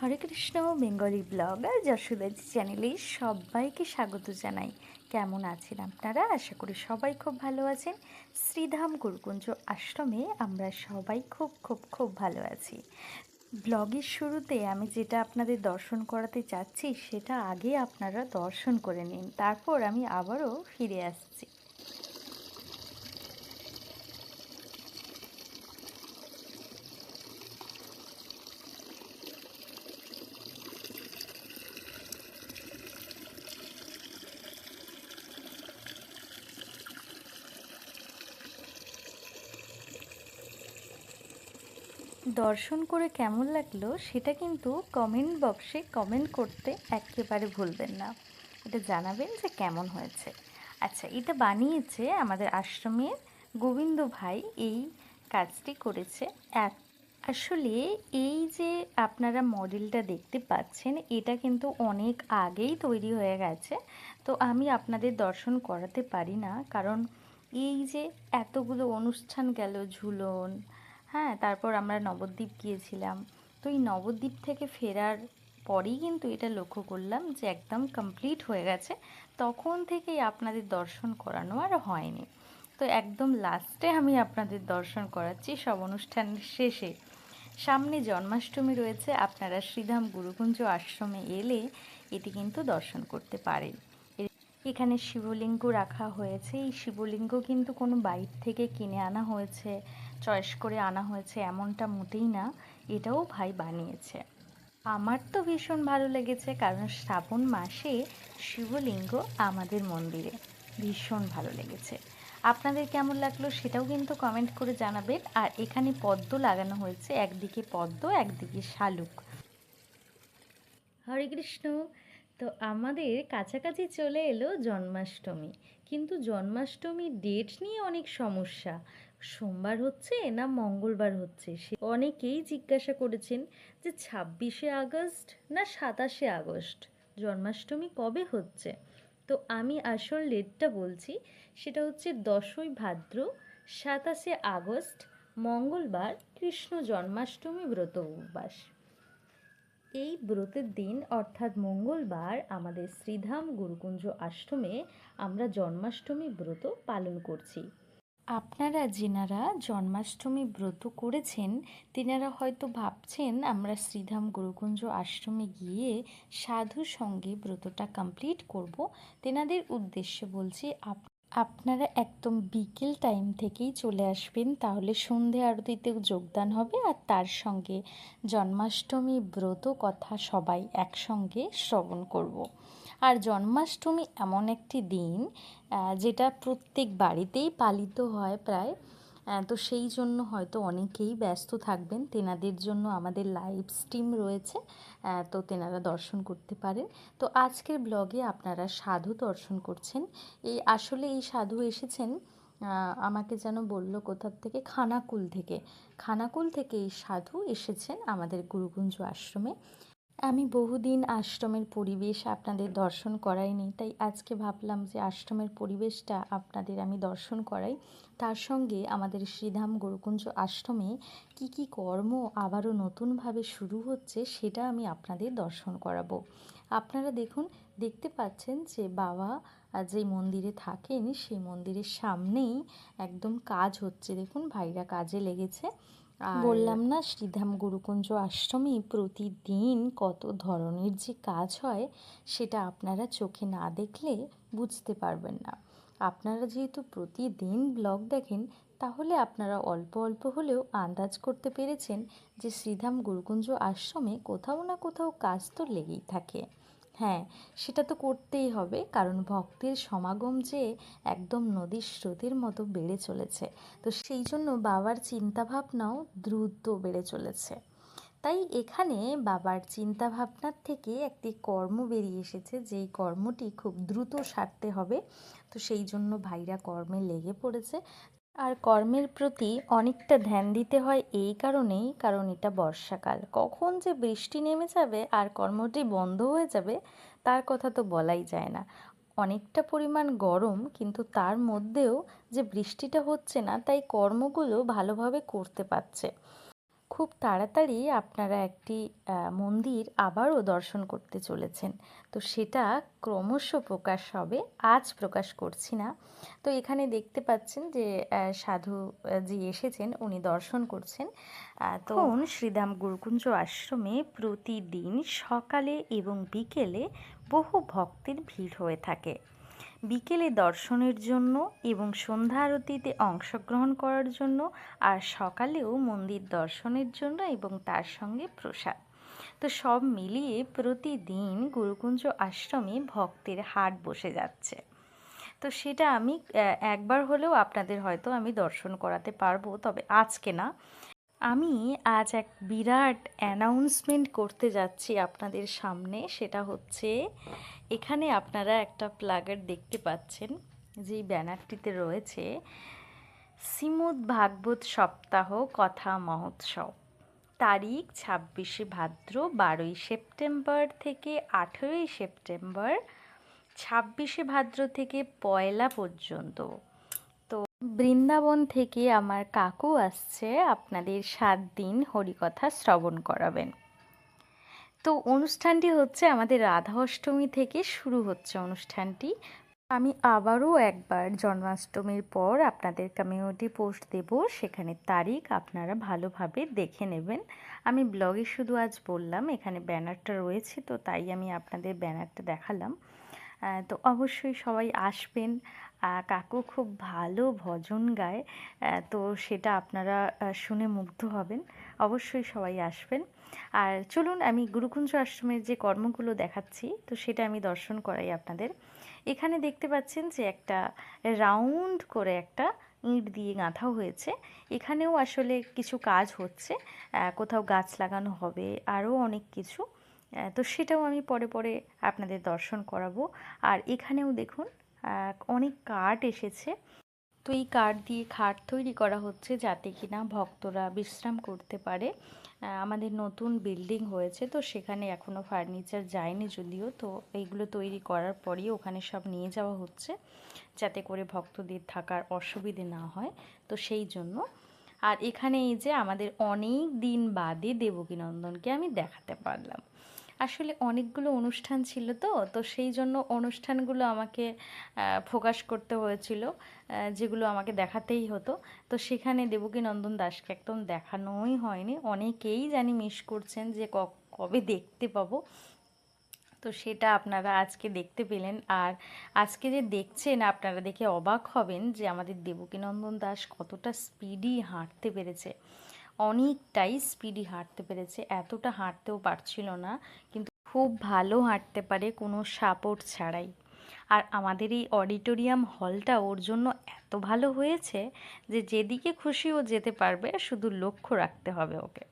হরে Krishna, Bengali blog আর যশোদাজি চ্যানেলে সবাইকে স্বাগত জানাই। কেমন আছেন আপনারা? আশা করি সবাই খুব ভালো আছেন। শ্রীধাম গুরুকুঞ্জ আশ্রমে আমরা সবাই খুব খুব খুব ভালো আছি। ব্লগের শুরুতে আমি যেটা আপনাদের দর্শন করাতে চাচ্ছি, সেটা আগে আপনারা দর্শন করে নিন। তারপর আমি আবারও ফিরে আসছি। দর্শন করে কেমন লাগল সেটা কিন্তু কমেন্ট বক্সে কমেন্ট করতে একেবারে ভুলবেন না। এটা জানাবেন যে কেমন হয়েছে। আচ্ছা এটা বানিয়েছে আমাদের আশ্রমের গোবিন্দ ভাই। এই কাজটি করেছে। এক আসলে এই যে আপনারা মডেলটা দেখতে পাচ্ছেন, এটা কিন্তু অনেক আগেই তৈরি হয়ে গেছে। তো আমি আপনাদের দর্শন করাতে পারি না। কারণ এই যে এতগুলো অনুষ্ঠান গেল ঝুলন হ্যাঁ তারপর আমরা নবদ্বীপ গিয়েছিলাম। তো এই নবদ্বীপ থেকে ফেরার পরেই কিন্তু এটা লক্ষ্য করলাম যে একদম কমপ্লিট হয়ে গেছে। তখন থেকেই আপনাদের দর্শন করানো আর হয়নি। তো একদম লাস্টে আমি আপনাদের দর্শন করাচ্ছি সব অনুষ্ঠান শেষে। সামনে জন্মাষ্টমী রয়েছে, আপনারা শ্রীধাম গুরুকুঞ্জ আশ্রমে এলে এটি কিন্তু দর্শন করতে পারেন। এখানে শিবলিঙ্গ রাখা হয়েছে। এই শিবলিঙ্গ কিন্তু কোনো বাইর থেকে কিনে আনা হয়েছে। চয়েস করে আনা হয়েছে এমনটা মোটেই না, এটাও ভাই বানিয়েছে। আমার তো ভীষণ ভালো লেগেছে কারণ শ্রাবণ মাসে শিবলিঙ্গ আমাদের মন্দিরে, ভীষণ ভালো লেগেছে। আপনাদের কেমন লাগল সেটাও কিন্তু কমেন্ট করে জানাবেন। আর এখানে পদ্ম লাগানো হয়েছে, একদিকে পদ্ম, একদিকে শালুক। হরে কৃষ্ণ, তো আমাদের কাছাকাছি চলে এলো জন্মাষ্টমী। কিন্তু জন্মাষ্টমীর ডেট নিয়ে অনেক সমস্যা। সোমবার হচ্ছে না মঙ্গলবার হচ্ছে? সে অনেকেই জিজ্ঞাসা করেছেন যে ছাব্বিশে আগস্ট না সাতাশে আগস্ট? জন্মাষ্টমী কবে হচ্ছে? তো আমি আসল ডেটটা বলছি, সেটা হচ্ছে দশই ভাদ্র, সাতাশে আগস্ট, মঙ্গলবার, কৃষ্ণ জন্মাষ্টমী, ব্রত উপবাস। এই ব্রতের দিন, অর্থাৎ মঙ্গলবার, আমাদের শ্রীধাম গুরুকুঞ্জ আশ্রমে আমরা জন্মাষ্টমী ব্রত পালন করছি। আপনারা যেনারা জন্মাষ্টমী ব্রত করেছেন, তেনারা হয়তো ভাবছেন আমরা শ্রীধাম গুরুকুঞ্জ আশ্রমে গিয়ে সাধু সঙ্গে ব্রতটা কমপ্লিট করব। তেনাদের উদ্দেশ্যে বলছি, আপ আপনারা একদম বিকেল টাইম থেকেই চলে আসবেন, তাহলে সন্ধে আরতিতেও যোগদান হবে আর তার সঙ্গে জন্মাষ্টমী ব্রত কথা সবাই একসঙ্গে শ্রবণ করব। আর জন্মাষ্টমী এমন একটি দিন যেটা প্রত্যেক বাড়িতেই পালিত হয় প্রায় তো সেই জন্য হয়তো অনেকেই ব্যস্ত থাকবেন। তেনাদের জন্য আমাদের লাইভ স্ট্রিম রয়েছে তো তেনারা দর্শন করতে পারেন। তো আজকের ব্লগে আপনারা সাধু দর্শন করছেন। এই আসলে এই সাধু এসেছেন আমাকে যেন বলল কোথার থেকে? খানাকুল থেকে। খানাকুল থেকে এই সাধু এসেছেন আমাদের গুরুগুঞ্জ আশ্রমে। আমি বহুদিন আশ্রমের পরিবেশ আপনাদের দর্শন করাইনি তাই আজকে ভাবলাম যে আশ্রমের পরিবেশটা আপনাদের আমি দর্শন করাই। তার সঙ্গে আমাদের শ্রীধাম গুরুকুঞ্জ আশ্রমে কি কি কর্ম আবারও নতুনভাবে শুরু হচ্ছে সেটা আমি আপনাদের দর্শন করাবো। আপনারা দেখুন, দেখতে পাচ্ছেন যে বাবা যে মন্দিরে থাকেন সেই মন্দিরের সামনেই একদম কাজ হচ্ছে। দেখুন, ভাইরা কাজে লেগেছে। বললাম না, শ্রীধাম গুরুকুঞ্জ আশ্রমে প্রতিদিন কত ধরনের যে কাজ হয়, সেটা আপনারা চোখে না দেখলে বুঝতে পারবেন না। আপনারা যেহেতু প্রতিদিন ব্লগ দেখেন, তাহলে আপনারা অল্প অল্প হলেও আন্দাজ করতে পেরেছেন যে শ্রীধাম গুরুকুঞ্জ আশ্রমে কোথাও না কোথাও কাজ তো লেগেই থাকে। হ্যাঁ সেটা তো করতেই হবে। কারণ ভক্তের সমাগম যে একদম নদীর স্রোতের মতো বেড়ে চলেছে। তো সেই জন্য বাবার চিন্তাভাবনাও দ্রুত বেড়ে চলেছে। তাই এখানে বাবার চিন্তাভাবনার থেকে একটি কর্ম বেরিয়ে এসেছে, যেই কর্মটি খুব দ্রুত সারতে হবে। তো সেই জন্য ভাইরা কর্মে লেগে পড়েছে। আর কর্মের প্রতি অনেকটা ধ্যান দিতে হয় এই কারণেই, কারণ এটা বর্ষাকাল। কখন যে বৃষ্টি নেমে যাবে আর কর্মটি বন্ধ হয়ে যাবে, তার কথা তো বলাই যায় না। অনেকটা পরিমাণ গরম, কিন্তু তার মধ্যেও যে বৃষ্টিটা হচ্ছে না, তাই কর্মগুলো ভালোভাবে করতে পারছে। খুব তাড়াতাড়ি আপনারা একটি মন্দির আবারও দর্শন করতে চলেছেন। তো সেটা ক্রমশ প্রকাশ হবে আজ প্রকাশ করছি না। তো এখানে দেখতে পাচ্ছেন যে সাধু জি এসেছেন উনি দর্শন করছেন। আহ, তো শ্রীধাম গুরুকুঞ্জ আশ্রমে প্রতিদিন সকালে এবং বিকেলে বহু ভক্তের ভিড় হয়ে থাকে। বিকেলে দর্শনের জন্য এবং সন্ধ্যা আরতিতে অংশগ্রহণ করার জন্য আর সকালেও মন্দির দর্শনের জন্য এবং তার সঙ্গে প্রসাদ। তো সব মিলিয়ে প্রতিদিন গুরুকুঞ্জ আশ্রমে ভক্তের হাট বসে যাচ্ছে। তো সেটা আমি একবার হলেও আপনাদের হয়তো আমি দর্শন করাতে পারব, তবে আজকে না, আমি আজ এক বিরাট অ্যানাউন্সমেন্ট করতে যাচ্ছি আপনাদের সামনে। সেটা হচ্ছে এখানে আপনারা একটা প্লাগার দেখতে পাচ্ছেন, যেই ব্যানারটিতে রয়েছে, শ্রীমদ্ ভাগবত সপ্তাহ কথা মহোৎসব। তারিখ ছাব্বিশে ভাদ্র, বারোই সেপ্টেম্বর থেকে আঠেরোই সেপ্টেম্বর, ছাব্বিশে ভাদ্র থেকে পয়লা পর্যন্ত। তো বৃন্দাবন থেকে আমার কাকু আসছে, আপনাদের সাত দিন হরিকথা শ্রবণ করাবেন। তো অনুষ্ঠানটি হচ্ছে আমাদের রাধা অষ্টমী থেকে শুরু হচ্ছে অনুষ্ঠানটি। আমি আবারও একবার জন্মাষ্টমীর পর আপনাদের কমিউনিটি পোস্ট দেব, সেখানে তারিখ আপনারা ভালোভাবে দেখে নেবেন। আমি ব্লগে শুধু আজ বললাম, এখানে ব্যানারটা রয়েছে, তো তাই আমি আপনাদের ব্যানারটা দেখালাম। তো অবশ্যই সবাই আসবেন। কাকু খুব ভালো ভজন গায় তো সেটা আপনারা শুনে মুগ্ধ হবেন। অবশ্যই সবাই আসবেন। আর চলুন, আমি গুরুকুঞ্জ আশ্রমের যে কর্মগুলো দেখাচ্ছি, তো সেটা আমি দর্শন করাই আপনাদের। এখানে দেখতে পাচ্ছেন যে একটা রাউন্ড করে একটা ইঁট দিয়ে গাঁথা হয়েছে। এখানেও আসলে কিছু কাজ হচ্ছে কোথাও গাছ লাগানো হবে, আরও অনেক কিছু। তো সেটাও আমি পরে পরে আপনাদের দর্শন করাবো। আর এখানেও দেখুন অনেক কাঠ এসেছে। তো এই কাঠ দিয়ে খাট তৈরি করা হচ্ছে যাতে কিনা ভক্তরা বিশ্রাম করতে পারে। আমাদের নতুন বিল্ডিং হয়েছে, তো সেখানে এখনও ফার্নিচার যায়নি যদিও। তো এইগুলো তৈরি করার পরই ওখানে সব নিয়ে যাওয়া হচ্ছে, যাতে করে ভক্তদের থাকার অসুবিধে না হয়। তো সেই জন্য। আর এখানে এই যে আমাদের অনেক দিন বাদে দেবকীনন্দনকে আমি দেখাতে পারলাম। আসলে অনেকগুলো অনুষ্ঠান ছিল তো তো সেই জন্য অনুষ্ঠানগুলো আমাকে ফোকাস করতে হয়েছিল যেগুলো আমাকে দেখাতেই হতো। তো সেখানে দেবকীনন্দন দাসকে একদম দেখানোই হয়নি। অনেকেই জানি মিস করছেন যে কবে দেখতে পাবো। তো সেটা আপনারা আজকে দেখতে পেলেন। আর আজকে যে দেখছেন, আপনারা দেখে অবাক হবেন যে আমাদের দেবকীনন্দন দাস কতটা স্পিডি হাঁটতে পেরেছে। অনেকটাই স্পিডি হাঁটতে পেরেছে। এতটা হাঁটতেও পারছিল না, কিন্তু খুব ভালো হাঁটতে পারে কোনো সাপোর্ট ছাড়াই। আর আমাদের এই অডিটোরিয়াম হলটা ওর জন্য এত ভালো হয়েছে যে যেদিকে খুশি ও যেতে পারবে, শুধু লক্ষ্য রাখতে হবে ওকে।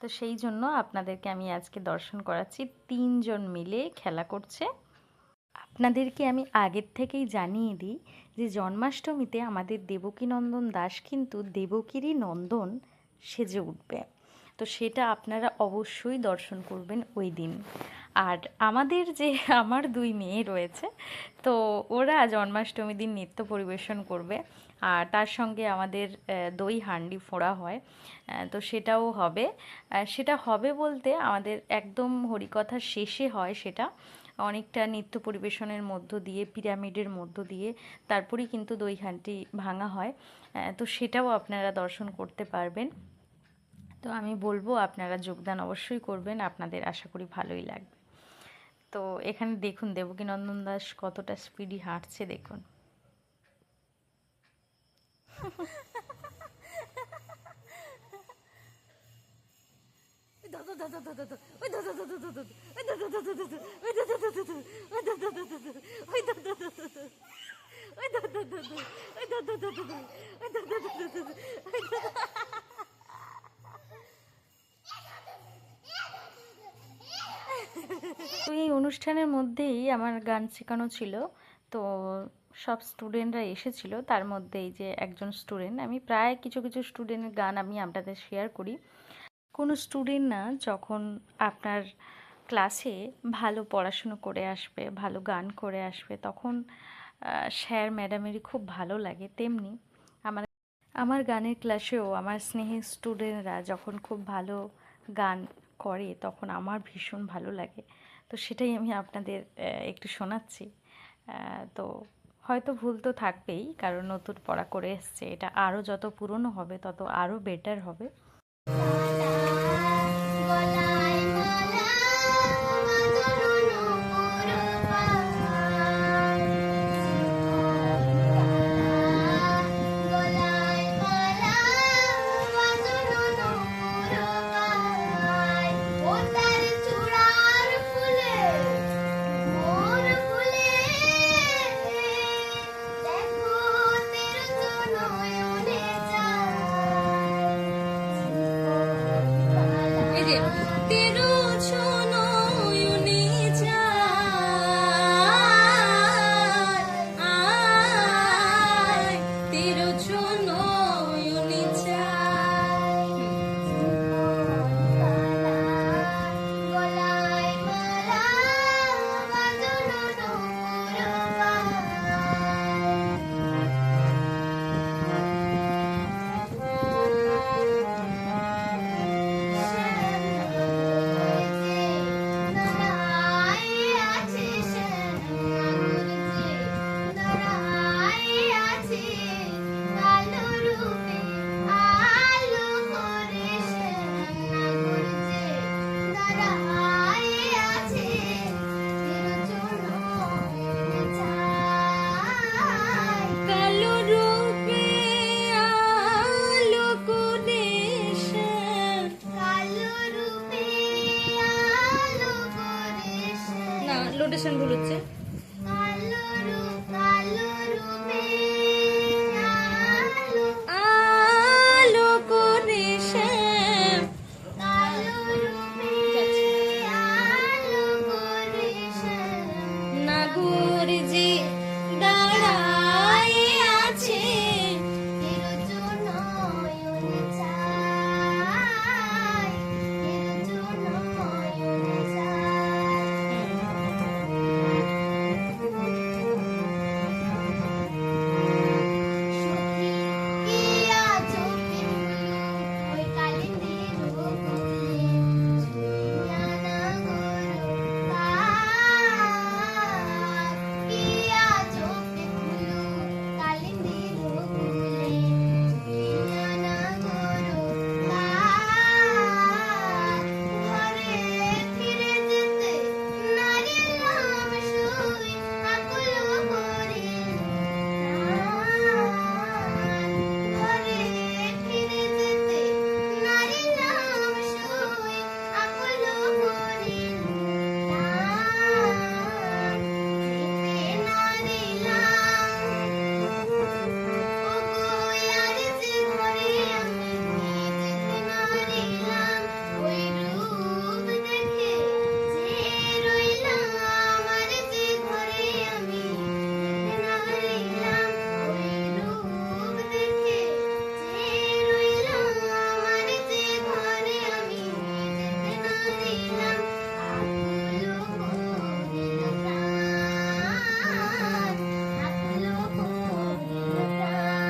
তো সেই জন্য আপনাদেরকে আমি আজকে দর্শন করাচ্ছি। তিনজন মিলে খেলা করছে। আপনাদেরকে আমি আগের থেকেই জানিয়ে দিই যে জন্মাষ্টমীতে আমাদের দেবকীনন্দন দাস কিন্তু দেবকীরই নন্দন সেজে উঠবে। তো সেটা আপনারা অবশ্যই দর্শন করবেন ওই দিন। আর আমাদের যে আমার দুই মেয়ে রয়েছে, তো ওরা জন্মাষ্টমী দিন নৃত্য পরিবেশন করবে। আর তার সঙ্গে আমাদের দই হান্ডি ফোড়া হয় তো সেটাও হবে। সেটা হবে বলতে আমাদের একদম হরিকথা শেষে হয় সেটা। অনেকটা নৃত্য পরিবেশনের মধ্য দিয়ে, পিরামিডের মধ্য দিয়ে তারপরেই কিন্তু দই হান্ডি ভাঙা হয়। তো সেটাও আপনারা দর্শন করতে পারবেন। তো আমি বলব আপনারা যোগদান অবশ্যই করবেন আপনাদের আশা করি ভালোই লাগবে। তো এখানে দেখুন দেবকীনন্দন দাস কতটা স্পিডি হাঁটছে দেখুন। তো এই অনুষ্ঠানের মধ্যেই আমার গান শেখানো ছিল। তো সব স্টুডেন্টরা এসেছিল। তার মধ্যে এই যে একজন স্টুডেন্ট, আমি প্রায় কিছু কিছু স্টুডেন্টের গান আমি আপনাদের শেয়ার করি। কোনো স্টুডেন্ট না যখন আপনার ক্লাসে ভালো পড়াশুনো করে আসবে, ভালো গান করে আসবে, তখন স্যার ম্যাডামেরই খুব ভালো লাগে তেমনি। আমার আমার গানের ক্লাসেও আমার স্নেহের স্টুডেন্টরা যখন খুব ভালো গান করে, তখন আমার ভীষণ ভালো লাগে। তো সেটাই আমি আপনাদের একটু শোনাচ্ছি। তো হয়তো ভুল তো থাকবেই, কারণ নতুন পড়া করে এসছে। এটা আরও যত পুরনো হবে, তত আরও বেটার হবে।